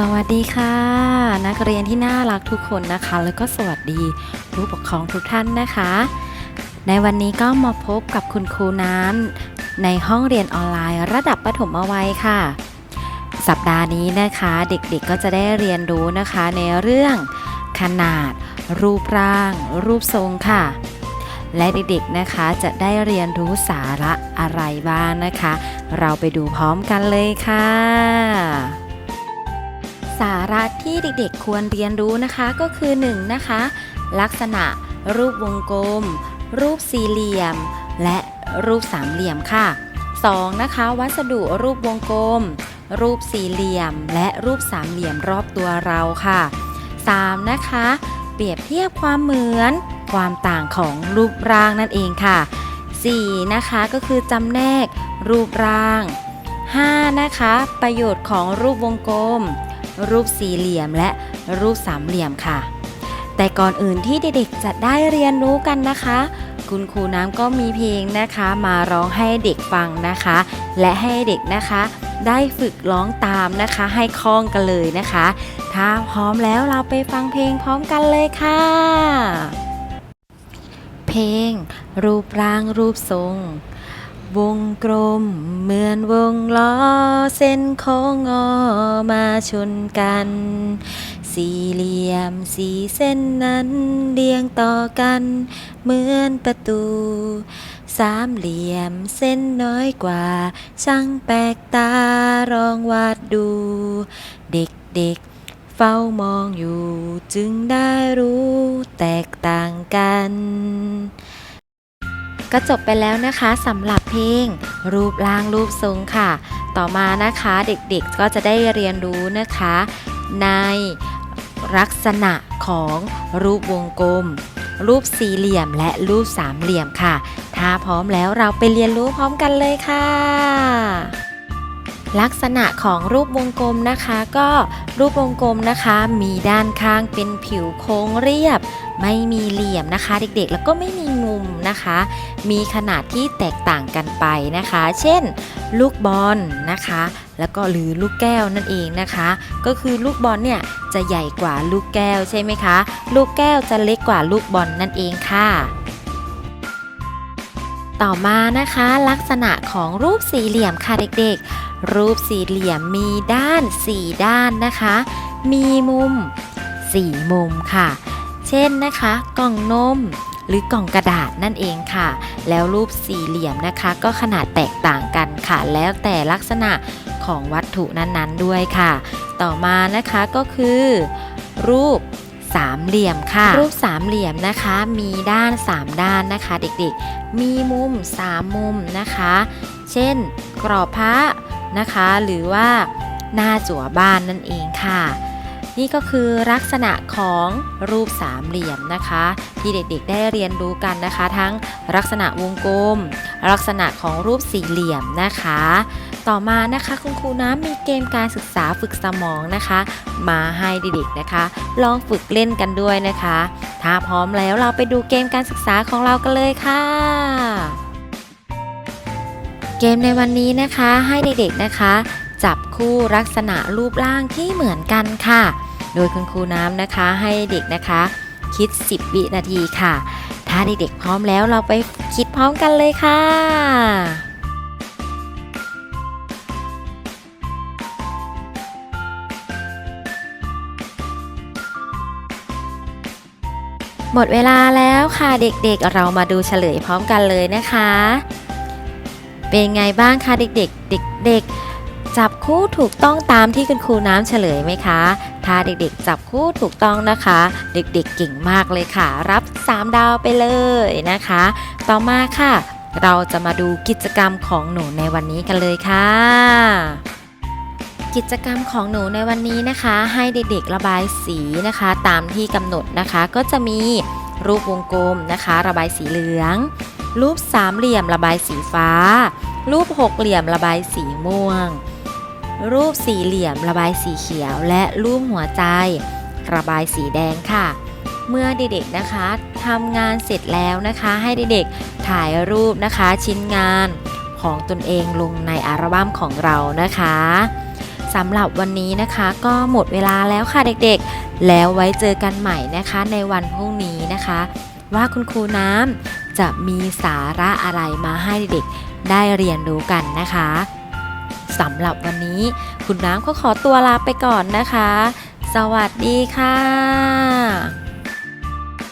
สวัสดีค่ะ นักเรียนที่น่ารักทุกคนนะคะ แล้วก็สวัสดีผู้ปกครองทุกท่านนะคะ ในวันนี้ก็มาพบกับคุณครูน้ำในห้องเรียนออนไลน์ ระดับประถมวัยค่ะ สัปดาห์นี้นะคะ เด็กๆก็จะได้เรียนรู้นะคะ ในเรื่องขนาด รูปร่าง รูปทรงค่ะ และเด็กๆนะคะจะได้เรียนรู้สาระอะไรบ้างนะคะ เราไปดูพร้อมกันเลยค่ะ สาระที่เด็กๆควรเรียนรู้นะคะก็คือ 1. นะคะ ลักษณะ รูปวงกลม รูปสี่เหลี่ยม และรูปสามเหลี่ยมค่ะ 2. นะคะ วัสดุรูปวงกลม รูปสี่เหลี่ยม และรูปสามเหลี่ยมรอบตัวเราค่ะ 3. นะคะ เปรียบเทียบความเหมือน ความต่างของรูปร่างนั่นเองค่ะ 4. นะคะก็คือจำแนกรูปร่าง 5. นะคะ ประโยชน์ของรูปวงกลม รูปสี่เหลี่ยมและรูปสามเหลี่ยมค่ะ แต่ก่อนอื่นที่เด็กๆจะได้เรียนรู้กันนะคะ คุณครูน้ำก็มีเพลงนะคะ มาร้องให้เด็กฟังนะคะ และให้เด็กนะคะ ได้ฝึกร้องตามนะคะ ให้คล่องกันเลยนะคะ ถ้าพร้อมแล้วเราไปฟังเพลงพร้อมกันเลยค่ะเพลง รูปร่างรูปทรง วงกลมเหมือนวงล้อ เส้นโค้งงอมาชนกัน สี่เหลี่ยมสีเส้นนั้นเรียงต่อกัน เหมือนประตู สามเหลี่ยมเส้นน้อยกว่า ช่างแปลกตารองวาดดู เด็กๆเฝ้ามองอยู่จึงได้รู้แตกต่างกัน ก็จบไปแล้วนะคะสำหรับเพลง รูปร่างรูปทรงค่ะ ต่อมานะคะเด็กๆก็จะได้เรียนรู้นะคะ ในลักษณะของรูปวงกลม รูปสี่เหลี่ยมและรูปสามเหลี่ยมค่ะ ถ้าพร้อมแล้วเราไปเรียนรู้พร้อมกันเลยค่ะ ลักษณะของรูปวงกลมนะคะ ก็รูปวงกลมนะคะ มีด้านข้างเป็นผิวโค้งเรียบ ไม่มีเหลี่ยมนะคะ เด็กๆ แล้วก็ไม่มีมุมนะคะ มีขนาดที่แตกต่างกันไปนะคะ เช่น ลูกบอลนะคะ แล้วก็หรือลูกแก้วนั่นเองนะคะ ก็คือลูกบอลเนี่ยจะใหญ่กว่าลูกแก้วใช่ไหมคะ ลูกแก้วจะเล็กกว่าลูกบอลนั่นเองค่ะ ต่อมานะคะลักษณะของรูปสี่เหลี่ยมค่ะเด็กๆ รูปสี่เหลี่ยมมีด้าน 4 ด้านนะคะ มีมุม 4 มุมค่ะ เช่นนะคะ กล่องนมหรือกล่องกระดาษนั่นเองค่ะ แล้วรูปสี่เหลี่ยมนะคะ ก็ขนาดแตกต่างกันค่ะ แล้วแต่ลักษณะของวัตถุนั้นๆด้วยค่ะ ต่อมานะคะก็คือ รูป สามเหลี่ยมค่ะ รูปสามเหลี่ยมนะคะ มีด้าน 3 ด้านนะคะ เด็กๆ มีมุม 3 มุมนะคะ เช่น กรอบพระนะคะ หรือว่าหน้าจั่วบ้านนั่นเองค่ะ นี่ก็คือลักษณะของรูปสามเหลี่ยมนะคะ ที่เด็กๆ ได้เรียนรู้กันนะคะ ทั้งลักษณะวงกลม ลักษณะของรูปสี่เหลี่ยมนะคะ ต่อมานะคะคุณครูน้ำมีเกมการศึกษาฝึกสมองนะคะ มาให้เด็กๆนะคะ ลองฝึกเล่นกันด้วยนะคะ ถ้าพร้อมแล้วเราไปดูเกมการศึกษาของเรากันเลยค่ะ เกมในวันนี้นะคะให้เด็กๆนะคะ จับคู่ลักษณะรูปร่างที่เหมือนกันค่ะ โดยคุณครูน้ำนะคะให้เด็กนะคะ คิด 10 วินาทีค่ะ ถ้าเด็กๆพร้อมแล้วเราไปคิดพร้อมกันเลยค่ะ หมดเวลาแล้วค่ะเด็กๆ เรามาดูเฉลยพร้อมกันเลยนะคะ เป็นไงบ้างคะเด็กๆ เด็กๆ จับคู่ถูกต้องตามที่คุณครูน้ำเฉลยไหมคะ ถ้าเด็กๆ จับคู่ถูกต้องนะคะ เด็กๆ เก่งมากเลยค่ะ รับ 3 ดาวไปเลยนะคะ ต่อมาค่ะ เราจะมาดูกิจกรรมของหนูในวันนี้กันเลยค่ะ กิจกรรมของหนูในวันนี้นะคะ ให้เด็กๆระบายสีนะคะ ตามที่กำหนดนะคะ ก็จะมีรูปวงกลมนะคะ ระบายสีเหลือง รูปสามเหลี่ยมระบายสีฟ้า รูปหกเหลี่ยมระบายสีม่วง รูปสี่เหลี่ยมระบายสีเขียว และรูปหัวใจ ระบายสีแดงค่ะ เมื่อเด็กๆนะคะทำงานเสร็จแล้วนะคะ ให้เด็กๆถ่ายรูปนะคะชิ้นงานของตนเองลงในอัลบั้มของเรานะคะ สำหรับวันนี้นะคะ ก็หมดเวลาแล้วค่ะเด็กๆ แล้วไว้เจอกันใหม่นะคะในวันพรุ่งนี้นะคะ ว่าคุณครูน้ำจะมีสาระอะไรมาให้เด็กๆได้เรียนรู้กันนะคะสำหรับวันนี้ คุณน้ำก็ขอตัวลาไปก่อนนะคะ สวัสดีค่ะ